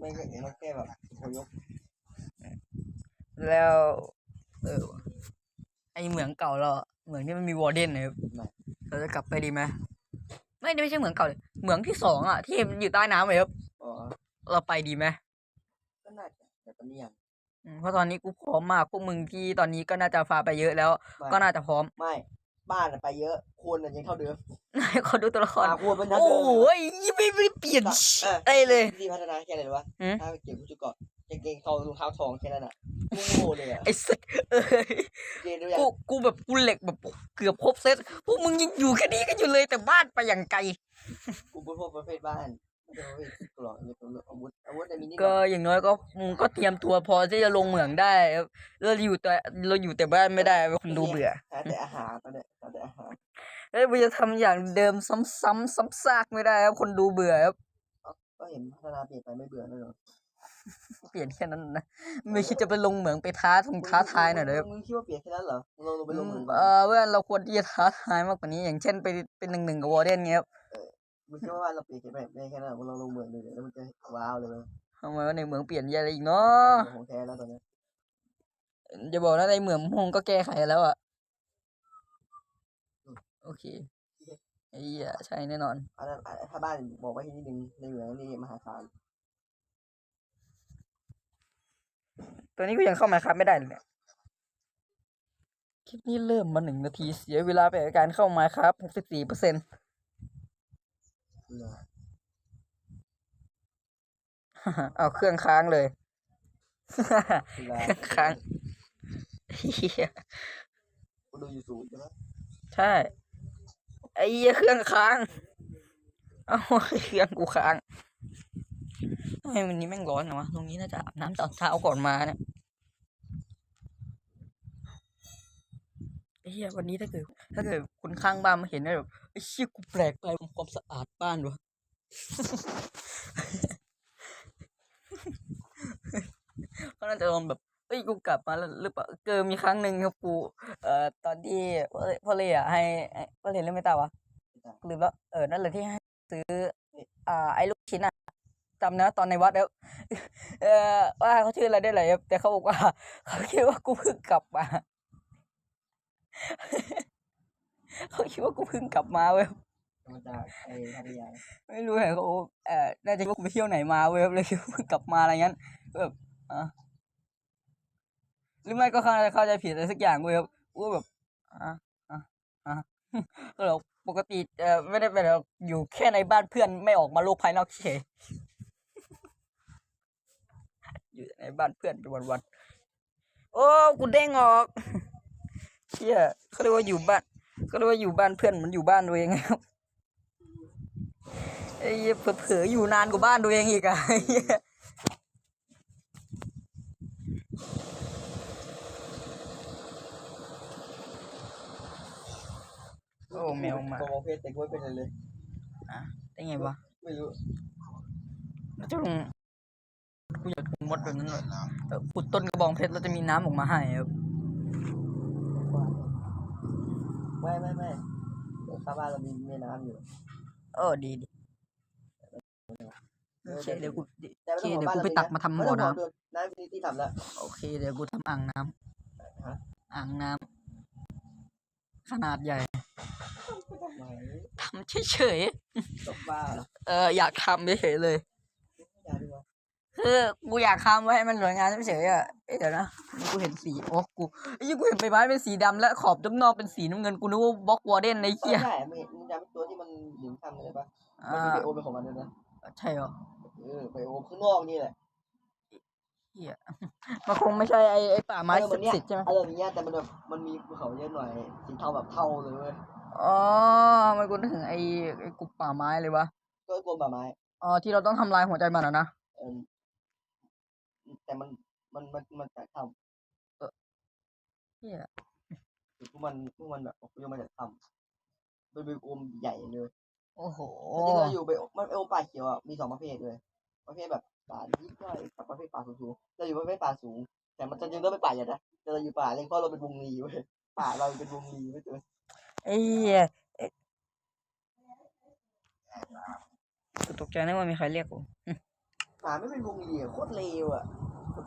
ไม่ก็เห็นเราแค่แบบพยกแล้วเออว่ะไอเหมืองเก่าเราอะเหมืองที่มันมีวอร์เดนนะครับเราจะกลับไปดีไหมไม่นี่ไม่ใช่เหมืองเก่าเลยเหมืองที่สองอะที่อยู่ใต้น้ำเลยครับอ๋อเราไปดีไหมก็น่าจะแต่ตอนนี้ยังอืมเพราะตอนนี้กูพร้อมมากพวกมึงที่ตอนนี้ก็น่าจะฟาไปเยอะแล้ว ไม่ก็น่าจะพร้อม ไม่ บ้านอะไปเยอะ คนอะยังเท่าเดิมขอดูตัวละครอ่าคนมันเท่าโอ้เดิมโหไม่ไม่เปลี่ยนเออได้เลย ที่พัฒนาแค่ไหนรู้ปะหืม ถ้าเก็บกุจุเกาะกางเกงเขารองเท้าทองแค่นั้นอะโง่เลยอะไอ้สัสเอ้ยเกงดูอย่างกูกูแบบกูเหล็กแบบเกือบครบเซตพวกมึงยังอยู่แค่นี้กันอยู่เลยแต่บ้านไปอย่างไกล กูเป็นพวกประเภทบ้าน ไม่ใช่ประเภทกรอกเลยอาวุธอาวุธในมินิก็อย่างน้อยก็มึงก็เตรียมตัวพอที่จะลงเหมืองได้ครับเราอยู่แต่เราอยู่แต่บ้านไม่ได้คนดูเบื่อหาแต่อาหารตอนเนี้ยหาแต่อาหารเอ้ยมึงจะทำอย่างเดิมซ้ำๆซ้ำซากไม่ได้ครับคนดูเบื่อครับก็เห็นพัฒนาเปลี่ยนไปไม่เบื่อเลยเหรอเปลี่ยนแค่นั้นนะไม่คิดจะไปลงเหมืองไปท้าทงท้าทายหน่อยเลยครับมึงคิดว่าเปลี่ยนแค่นั้นเหรอมึงลองลงไปลงมือเออเพื่อนเราควรที่จะท้าทายมากกว่านี้ อย่างเช่นไปเป็นหนึ่งหนึ่งกับวอร์เดนเงี้ยครับ มึงคิดว่าเราเปลี่ยนแค่แบบแค่นั้นเหรอมึงลองลงมือดูเดี๋ยวแล้วมันจะว้าวเลยเว้ยทำไมว่าในเหมืองเปลี่ยนอะไรอีกเนาะของแท้แล้วตอนเนี้ยจะบอกนะในเหมืองมงก็แก้ไขแล้วอะโอเคไอ้เหี้ยใช่แน่นอนอันนั้นอะถ้าบ้านบอกไว้ที่นิดนึงในเหมืองนี่มหาศาลตัวนี้กูยังเข้ามาครับไม่ได้เลยเนี่ยคลิปนี้เริ่มมาหนึ่งนาทีเสียเวลาไปกับการเข้ามาครับหกสิบสี่เปอร์เซ็นต์ เหรอเอาเครื่องค้างเลยเวลาเครื่องค้างเฮียกูดูยูทูบใช่ไหมใช่ ไอ้เหี้ยเครื่องค้าง เอาเครื่องกูค้างทำไมวันนี้แม่งร้อนนะวะตรงนี้น่าจะอาบน้ำตอนเช้าก่อนมาเนี่ยไอ้ เหี้ยวันนี้ถ้าเกิด ถ้าเกิดคนข้างบ้านมาเห็นนะแบบไอ้เชี่ยกูแปลกไปกับความสะอาดบ้านวะเขาน่าจะลองแบบเอ้ยกูกลับมาแล้วหรือเปล่าเกิดมีครั้งหนึ่งครับกูเอ่อตอนที่พ่อเล่อะให้ให้พ่อเล่เล่นไม่ตาวะลืมแล้วเออนั่นแหละที่ให้ซื้ออ่าไอ้ลูกชิ้นอะจำนะตอนในวัดแล้วเออว่าเขาชื่ออะไรได้เลยแต่เขาบอกว่าเขาคิดว่ากูเพิ่งกลับมา เขาคิดว่ากูเพิ่งกลับมาเว้ยมาจากไอ้พัทยาไม่รู้เหรอเขาเออน่าจะคิดว่ากูไปเที่ยวไหนมาเว้ยเลยคิดว่าเพิ่งกลับมาอะไรงั้นแบบอะหรือไม่ก็เขาเข้าใจผิดอะไรสักอย่างเว้ยครับว่าแบบอะอะอะก็เราปกติเออไม่ได้เป็นแบบอยู่แค่ในบ้านเพื่อนไม่ออกมาโลกภายนอกเฉยอยู่ในบ้านเพื่อนไปวันๆโอ้กูเด้งออก เชี่ยเขาเรียกว่าอยู่บ้านเขาเรียกว่าอยู่บ้านเพื่อนเหมันอยู่บ้านตัวเองครับไอ้เผลอๆอยู่นานกว่าบ้านตัวเองอีกอะโอ้แมวมาโปรโมเพศแต่กูไม่เป็นอะไรเลยได้ไงวะไม่รู้แล้วจะลงกูอยากมดแบบนั้นเลยขุดต้นกระบองเพชรแล้วจะมีน้ำออกมาให้ครับ ไม่ไม่ไม่เดี๋ยวข้างบ้านเรามีแม่น้ำอยู่เออดีดีโอเคเดี๋ยวกูโอเคเดี๋ยวกูไปตักมาทำหม้อน้น้ำที่ทำแล้วโอเคเดี๋ยวกูทำอ่างน้ำอ่างน้ำขนาดใหญ่ทำเฉยๆเอออยากทำเฉยๆเลย คือกูอยากทำไว้ให้มันสวยงามเฉยๆอะเอ๊ะเดี๋ยวนะกูเห็นสีโอ้กูไอ้ยี่กูเห็นใบไม้เป็นสีดำและขอบด้านนอกเป็นสีน้ำเงินกูนึกว่าบล็อกวอร์เดนในไม่เหี้ยใช่มึงเห็นมึงจำตัวที่มันหลิมทำเลยปะมันอ่ามีไบโอเป็นของมันด้วยนะใช่เหรอเออไบโอข้างนอกนี่แหละเหี้ยมันคงไม่ใช่ไอ้ไอ้ป่าไม้เออศันกเนี้ยดิ์สิทธิ์ใช่ไหมเอออย่างเงี้ยแต่มันแบบมันมีภูเขาเยอะหน่อยสีเทาแบบเทาเลยเว้ยอ๋อมันกูนึกถึงไอ้ไอ้กลุ่มป่าไม้เลยวะก็กลมป่าไม้อ๋อที่เราต้องทำลายหัวใจมันอะนะเออ แต่มันมันมันมันจากถ้เหี้ยำพวกมันพวกมันแบบอพยพมาจากถ้ำเป็นไบโอมใหญ่เลยโอ้โหจริงๆเราอยู่ไบโอมันไบโอมป่าเขียวอะมีสองประเภทเลยประเภทแบบป่าที่ย่อยกับประเภทป่าสูงๆเราอยู่ประเภทป่าสูง แต่มันจริงๆต้องเป็นป่าใหญ่นะแต่เราอยู่ป่าเล็กเพราะเราเป็นวงรีเว้ยป่าเราเป็นวงรีไม่เจอไอ้เหี้ยเอ๊ะกูตกใจนึกว่ามีใครเรียกกู ป่าไม่เป็นวงรีอะโคตรเลวอะ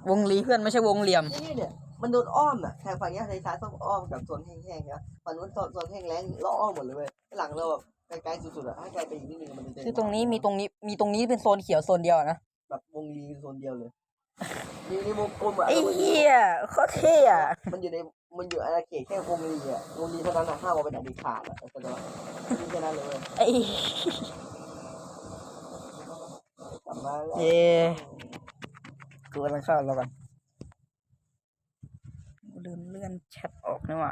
วงลีเพื่อนไม่ใช่วงเหลี่ยม นี่เนี่ยมันโดนอ้อมอะแทงฝั่งเนี้ยในซ้ายต้องอ้อมกับโซนแห้งๆนะฝั่งนู้นโซนโซนแห้งแล้งล้ออ้อมหมดเลยเว้ยหลังเราแบบไกลๆสุดๆอะให้ไกลไปอีกนิดนึงมันจะเจอคือตรงนี้มีตรงนี้มีตรงนี้เป็นโซนเขียวโซนเดียวอะนะแบบวงรีโซนเดียวเลยมีในวงกลมอะไอ้แล้วมันเหี้ยโคตรเท่อะมันอยู่ในมันอยู่อาณาเขตแค่วงรีอะวงรีเท่านั้นนะห้ามเอาไปไหนเด็ดขาดอะแต่ว่ามีแค่นั้นเลยเว้ยไอ้กลับมาแล้ว เย้กูกำลังเข้าแล้วกันลืมเลื่อนแชทออกนี่หว่า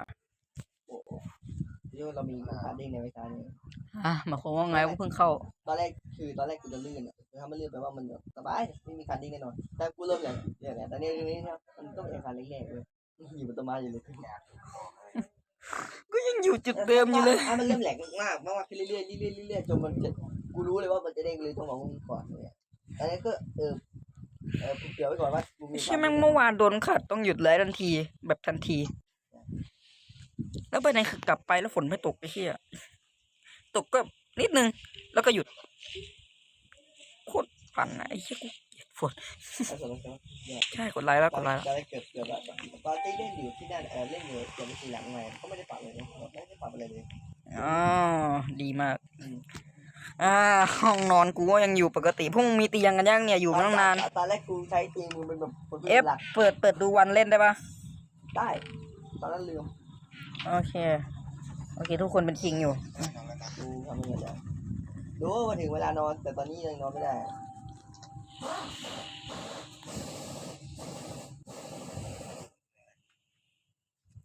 ที่เรามีขาเด้งในเวลาเนี่ยอะหมายความว่าไงกูเพิ่งเข้า ตอนแรกคือตอนแรกกูจะลื่นอะคือถ้ามันลื่นแปลว่ามันแบบสบายไม่มีการดิ้งแน่นอน แต่กูเริ่มอย่างอย่างเนี้ยแต่เนี่ยนี้เนี่ยมันต้องเป็นอาการเล็กๆเลยอยู่บนต้นไม้อยู่เลยก็ยังอยู่จุดเดิมอยู่เลยอะมันเริ่มแหลกมากมากขึ้นเรื่อยๆเรื่อยๆเรื่อยๆจนมันจะกูรู้เลยว่ามันจะเด้งเลยต้องบอกมึงก่อนเลยต อนนี้ก็เออเออกูเกี่ยวไว้ก่อนว่ากูมีใช่แม่งเมื่อวานโดนขัดต้องหยุดเลยทันที แบบทันที แล้วไปไหนคือกลับไปแล้วฝนไม่ตกไอ้เหี้ยตกก็นิดนึง แล้วก็หยุดโคตรปั่นอะไอ้เหี้ยกูเกลียดฝนเอาส่วนแล้วเนี่ย ใช่กดไลค์แล้วกดไลค์แล้ว ตอนแรกเกิดเกิดแบบตอนที่เล่นอยู่ที่นั่นเออเล่นอยู่เกิดไปทีหลังไงก็ไม่ได้ปรับเลยนะไม่ได้ปรับอะไรเลย อ๋อ ดีมาก อืมอ่าห้องนอนกูก็ยังอยู่ปกติพวกมึงมีเตียงกันยังเนี่ยอยู่มาตั้งนานตอนแรกกูใช้ตีมือเป็นแบบคนเอฟหลักเปิดเปิดดูวันเล่นได้ปะได้ตอนนั้นลืมโอเคโอเค ทุกคนเป็นคิงอยู่ดูทำยังไงแล้วรู้ว่ามาถึงเวลานอน แต่ตอนนี้ยังนอนไม่ได้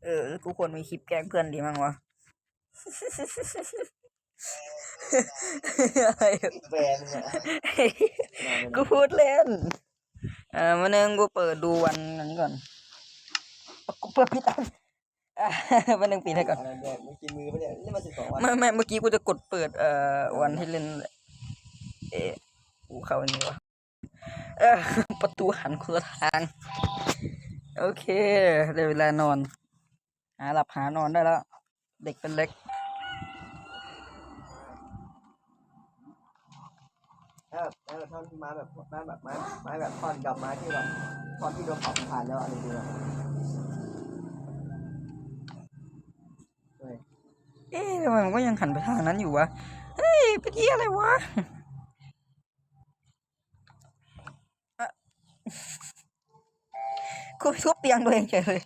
เออกูควรมีคลิปแกล้งเพื่อนดีมั้งวะ กูพูดเล่นเออมานึงกูเปิดดูวันนั้นก่อนกูเปิดปิดอันอะมานึงปิดให้ก่อนอะไรแบบมึงกินมือปะเนี่ยนี่มาสิบสองวันไม่ไม่เมื่อกี้กูจะกดเปิดเอ่อวันที่เล่น เอะกูเข้าอันนี้วะเออประตูหันคนละทาง โอเคได้เวลานอน หาหลับหานอนได้แล้ว เด็กเป็นเล็ก ถ้แบบถ้แบบท่อนมาแบบมาแบบไม้ไม้แบบท่อนกับมาที่แบบท่อนที่โดนเผาผ่านแล้วอะไรดีวะเฮ้ยเอ๊ะทำไมมันก็ยังหันไปทางนั้นอยู่วะ เฮ้ยเป็นที่อะไรวะอะกูทุบเตียงตัวเองเฉยเลย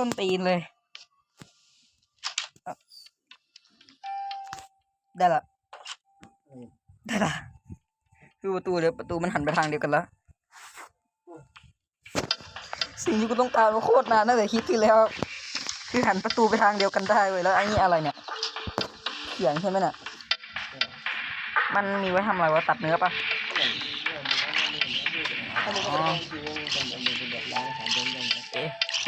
โคตรต้นตีนเลยอะได้ละอืมได้ละดูประตูเดี๋ยวประตูมันหันไปทางเดียวกันแล้วสิ่งที่กูต้องการมาโคตรนานตั้งแต่คลิปที่แล้ว คือหันประตูไปทางเดียวกันได้เว้ยแล้วไอ้นี่อะไรเนี่ยเขียงใช่ไหมเนี่ยมันมีไว้ทำอะไรวะตัดเนื้อปะถ้ามึงก็ไม่ต้อ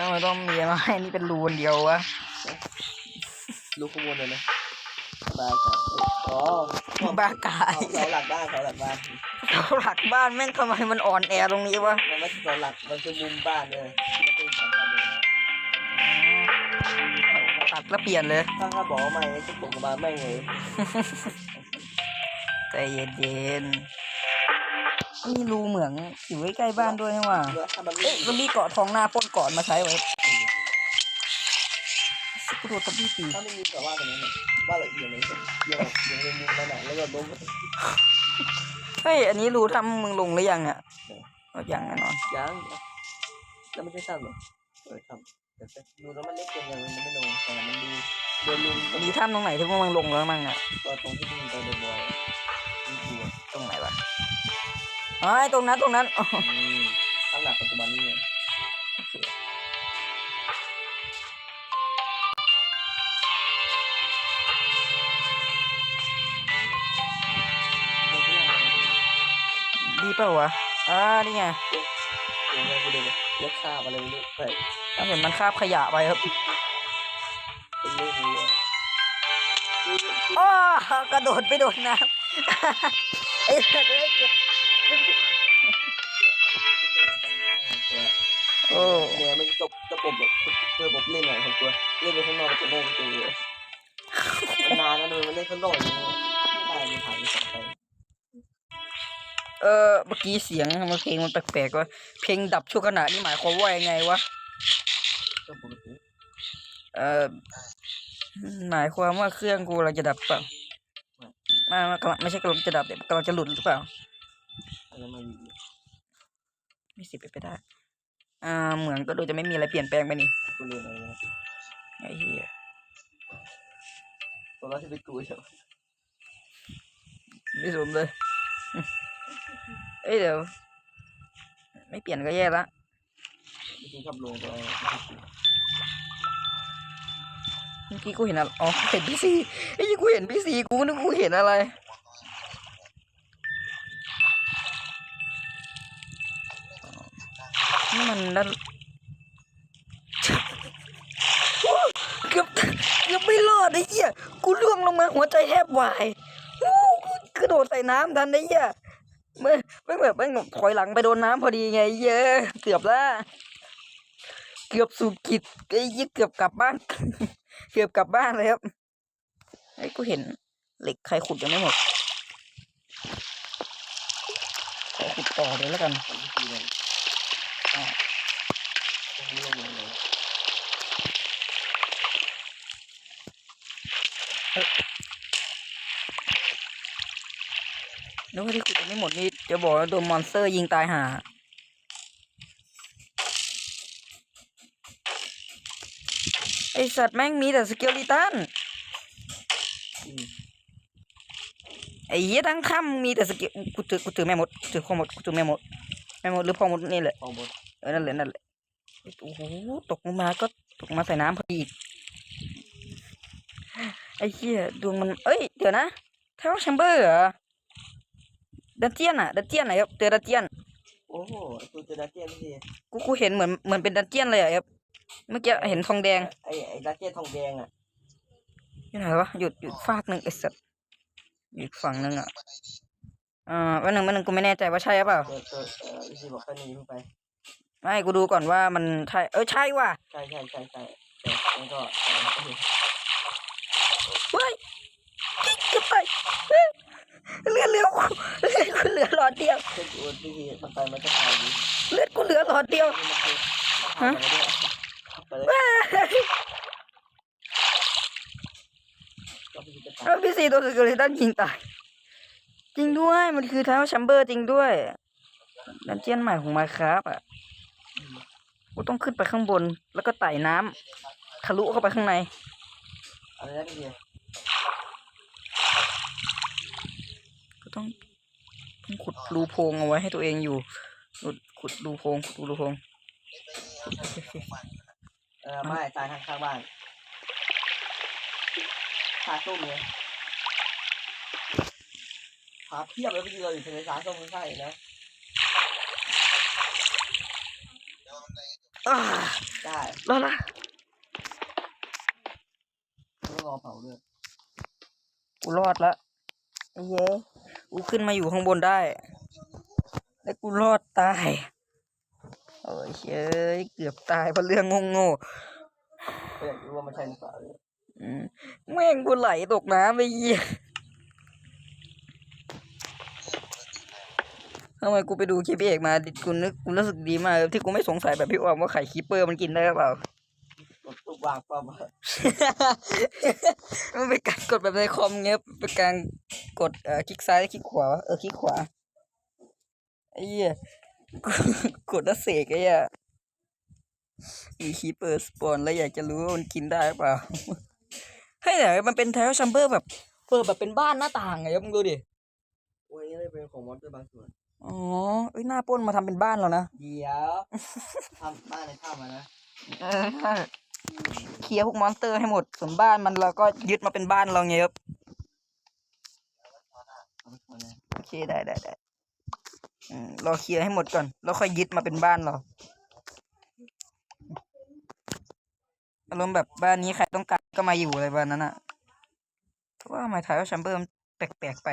ทำไมต้องมีมาให้นี่เป็นรูนเดียววะรู้ข้อมูลเลยนะบาร์ครับอ๋อบ้ากาเขายเขาหลักบ้านเขาหลักบ้านเสาหลักบ้านแม่งทำไมมันอ่อนแอตรงนี้วะมันไม่ใช่เสาหลักมันคือมุมบ้านเลยมันเป็นสำคัญเลยนะตัดแล้วเปลี่ยนเลยถ้าถ้าบอกว่าไม่จะตกมาไม่เลยใจเย็นๆ นี่รูเหมืองอยู่ใกล้ๆบ้านด้วยนี่หว่าถ้ามันไม่เอ๊ะซอมบี้เกาะทองหน้าปล้นก่อนมาใช้ไว้กูโดนซอมบี้ตีถ้าไม่มีแบบว่าตรงนั้นเนี่ยว่าละเอียดเลยเอียงแบบเอียงเลยมุมนั่นน่ะแล้วก็ล้มเฮ้ยอันนี้รู้ทำมึงลงหรือยังอะก็ยังแน่นอนยังแล้วไม่ใช่สั้นหรอเออทำแต่ดูแล้วมันเล็กเกินเลยมันไม่ลงแต่มันดูเดินลุมก็มีถ้ำตรงไหนที่พวกมึงลงแล้วมั่งอะตรงที่มึงไปเดินบอย อ๋อไอ้ตรงนั้นตรงนั้นอ๋อตั้งหลักปัจจุบันนี่ดีเปล่าวะอ่านี่ไงเองกูเดินเล็กข้าอะไรไม่รู้แต่ถ้าเห็นมันคาบขยะไปครับเป็นเรื่องนี้อ้อกระโดดไปโดดน้ำไอ้สัตว์เอ้ยเก็บ โอ้เนี่ยมันจบจะปบแบบเพื่อผมเล่นหน่อยผมกลัวเล่นไปข้างนอกจะโง่จริงเลยนานแล้วมันเล่นข้างนอกอย่างเงี้ยไม่ได้มันถ่ายไม่สนใจเออเมื่อกี้เสียงมันเพลงมันแปลกๆว่าเพลงดับชั่วขณะนี่หมายความว่ายังไงวะเออหมายความว่าเครื่องกูเราจะดับเปล่าไม่ไม่กำลังไม่ใช่กำลังจะดับเดี๋ยวกำลังจะหลุดหรือเปล่า อะไรมาอยู่ไม่สิเป็นไปได้ อ่า เหมือนก็ดูจะไม่มีอะไรเปลี่ยนแปลงไปนี่กูเรียนอะไรนะไอ้เหี้ยตอนแรกที่ไปกูใช่ไหมไม่สมเลย เอ้ยเดี๋ยว ไม่เปลี่ยนก็แย่ละจริงๆชอบลงไปเมื่อกี้กูเห็นอะไร อ๋อเห็นพี่ซีไอ้ยี่กูเห็นพี่ซีกูนึกกูเห็นอะไร นี่มันนั่นเกือบเกือบไม่รอดไอ้เหี้ยกูล่วงลงมาหัวใจแทบวายโอ้กระโดดใส่น้ำทันไอ้เหี้ยเมื่อเมื่อแบบเมื่อถอยหลังไปโดนน้ำพอดีไงเยอะเกือบละเกือบสุดขีดไอ้เหี้ยเกือบกลับบ้าน เกือบกลับบ้านเลยครับไอ้กูเห็นเหล็กใครขุดยังไม่หมดขอขุดต่อเลยแล้วกัน แล้วที่ขุดไม่หมดนี่จะบอกว่าโดนมอนสเตอร์ยิงตายห่าไอสัตว์แม่งมีแต่สเกลิตันไอ้เหี้ยทั้งค่ำมีแต่สเกลกูถือกูถือแม่หมดถือพ่อมดกูถือแม่หมดแม่หมดหรือพ่อมดนี่แหละฟองบด เออนั่นแหละนั่นแหละโอ้โหตกลงมาก็ตกมาใส่น้ำพอดีอีกไอ้เหี้ยดวงมัน เอ้ย เดี๋ยวนะเทวแชมเบอร์เหรอดันเจียนอะดันเจียนไหนครับเจอดันเจียนโอ้โหตัวเจอดาเจียนนี่กูกูเห็นเหมือนเหมือนเป็นดันเจียนเลยอะครับเมื่อกี้เห็นทองแดงไอ้ไอ้ดาเจียนทองแดงอะอยู่ไหนวะหยุดหยุดฟากหนึ่งไอ้สัตว์อยู่อีกฝั่งหนึ่งอะอ่าวันหนึ่งวันหนึ่งกูไม่แน่ใจว่าใช่หรือเปล่าเจอเจอเออวิธีบอกแค่นี้เพิ่งไป ไม่กูดูก่อนว่ามันใช่เออใช่ว่ะใช่ใช่ใช่ใช่แต่แล้วก็เฮ้ยเกือบไปเลือดเลือกูเลือดกูเหลือหลอดเดียวเช็คดูวิธีมันไปมันจะตายดีเลือดกูเหลือหลอดเดียวนี่มันคือาไปเลยก็วิธีจะตายแล้วพี่สี่ตัวสกิลิตันยิงตายจริงด้วยมันคือเท้าแชมเบอร์จริงด้วยดันเจียนใหม่ของมาครับอะ กูต้องขึ้นไปข้างบน แล้วก็ไต่น้ำทะลุเข้าไปข้างในอะไรนะพี่ก็ต้องต้องขุดรูโพงเอาไว้ให้ตัวเองอยู่ ขุดขุดรูโพงขุดรูโพงเออไม่ตายข้างข้างบ้านสาส้มเลยขาเพียบเลยพี่เราอยู่ในสาส้มข้างๆอีกนะ อ่า ได้รอดละต้องรอเผาด้วยกูรอดละไอ้เย้กูขึ้นมาอยู่ข้างบนได้ แล้วกูรอดตายโอ้ยเฮ้ยเกือบตายเพราะเรื่องโง่ๆก็อยากรู้ว่ามันใช่หรือเปล่าเลยอืมแม่งกูไหลตกน้ำไปเหี้ย ทำไมกูไปดูคลิปพี่เอกมาดิกูนึกกูรู้สึกดีมากที่กูไม่สงสัยแบบพี่อ้อมว่าไข่คีเปอร์มันกินได้หรือเปล่ากดตุกวางปั๊บมันเป็นการกดแบบในคอมเงี้ยเป็นการกดเอ่อคลิกซ้ายคลิกขวาเออคลิกขวาไอ้เหี้ยกูกดแล้วเสกไอ้เหี้ยมีคีเปอร์สปอนแล้วอยากจะรู้ว่ามันกินได้หรือเปล่าเฮ้ยแต่มันเป็นไทลชัมเบอร์แบบเปิดแบบเป็นบ้านหน้าต่างไงครับมึงดูดิวันนี้เลยเป็นของมอนเตอร์บางส่วน อ๋อเอ้ยหน้าปล้นมาทำเป็นบ้านแล้วนะเดี๋ยวทำบ้านในถ้ำมานะเออใช่เคลียร์พวกมอนสเตอร์ให้หมดส่วนบ้านมันเราก็ยึดมาเป็นบ้านเราไงครับเอาไปก่อนนะโอเคได้ได้ได้อืมรอเคลียร์ให้หมดก่อนแล้วค่อยยึดมาเป็นบ้านเราอารมณ์แบบบ้านนี้ใครต้องการก็มาอยู่อะไรบ้านนั้นอะเพราะว่าไม้ถ่ายว่าแชมเบอร์มันแปลกๆไป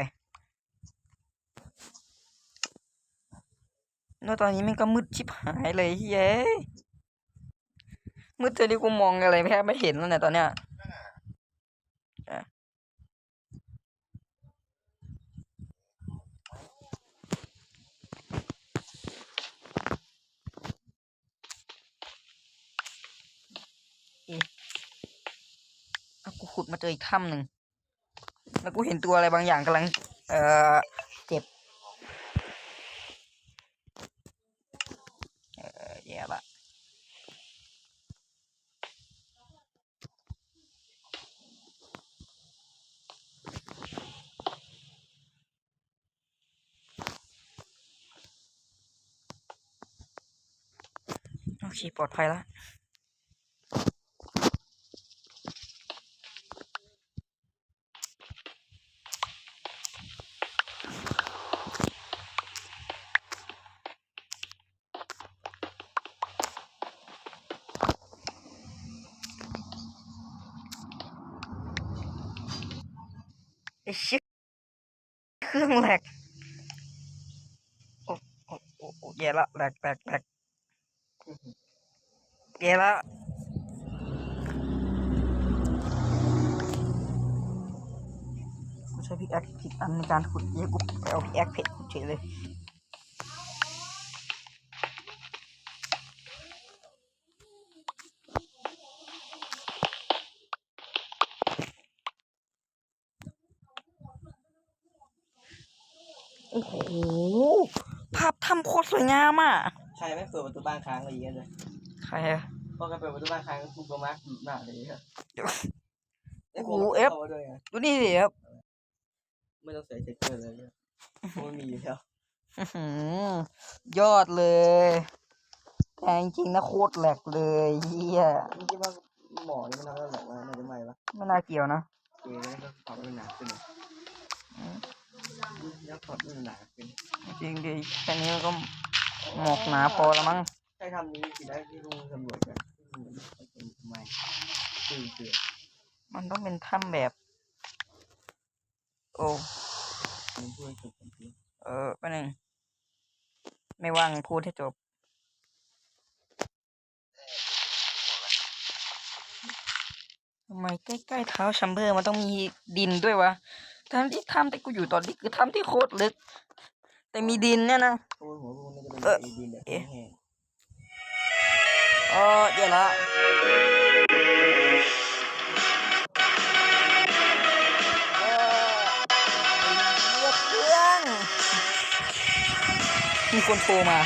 แล้วตอนนี้มันก็มืดชิบหายเลยเฮ้ยมืดจนที่กูมองอะไรแทบไม่เห็นแล้วเนี่ยตอนเนี้ยอะเอ๊ะเอากูขุดมาเจออีกถ้ำหนึ่งแล้วกูเห็นตัวอะไรบางอย่างกำลัง เอ่อเจ็บเอ อเคปลอดภัยแล้วไอ้ชิเครื่องแหลกโอ้โอ้โอ้โอ้แย่ละแหลกแหลกแหลก แย่ละกูใช้พิกแอคผิดอันในการขุดเยอะกูไปเอาพิกแอคเพชรขุดเฉยเลยโอ้โห ภาพถ้ำโคตรสวยงามอะใครไม่เปิดประตูบ้านค้างอะไรอย่างเงี้ยเลย ใครอะพอกันเปิดประตูบ้านค้างกูก็มาร์กหน้าเลยครับโอ้โหเอฟด้วยไงดูนี่สิครับไม่ต้องใส่เช็คเกอร์เลยเนี่ยเพราะมันมีอยู่แล้วอื้อหือยอดเลยแต่จริงๆนะโคตรแหลกเลยเฮียมึงคิดว่าหมอนี่มันทำให้เราหลอกว่าน่าจะไม่ปะไม่น่าเกี่ยวนะเกย์แล้วก็ถอดมันหนาขึ้นเลยแล้วถอดมันหนาขึ้นจริงดิแค่นี้มันก็หมอกหนาพอแล้วมั้ง ใช่ทำนี้สิได้ที่ลุงตำรวจกันที่ลุงไปเป็นทำไมคือคือมันต้องเป็นถ้ำแบบ โอ้มันพูดให้จบกันทีเออแป๊บนึงไม่ว่างพูดให้จบ ทำไมใกล้ๆเท้าแชัมเบอร์มันต้องมีดินด้วยวะทั้งที่ถ้ำที่กูอยู่ตอนนี้คือถ้ำที่โคตรลึก แต่มีดินเนี่ยนะพวกหัวพวกนี้จะเป็นเออไอดินแบบเอ๊ะแห้ง เออเดี๋ยวละเออเหี้ยเครื่องมีคนโทรมา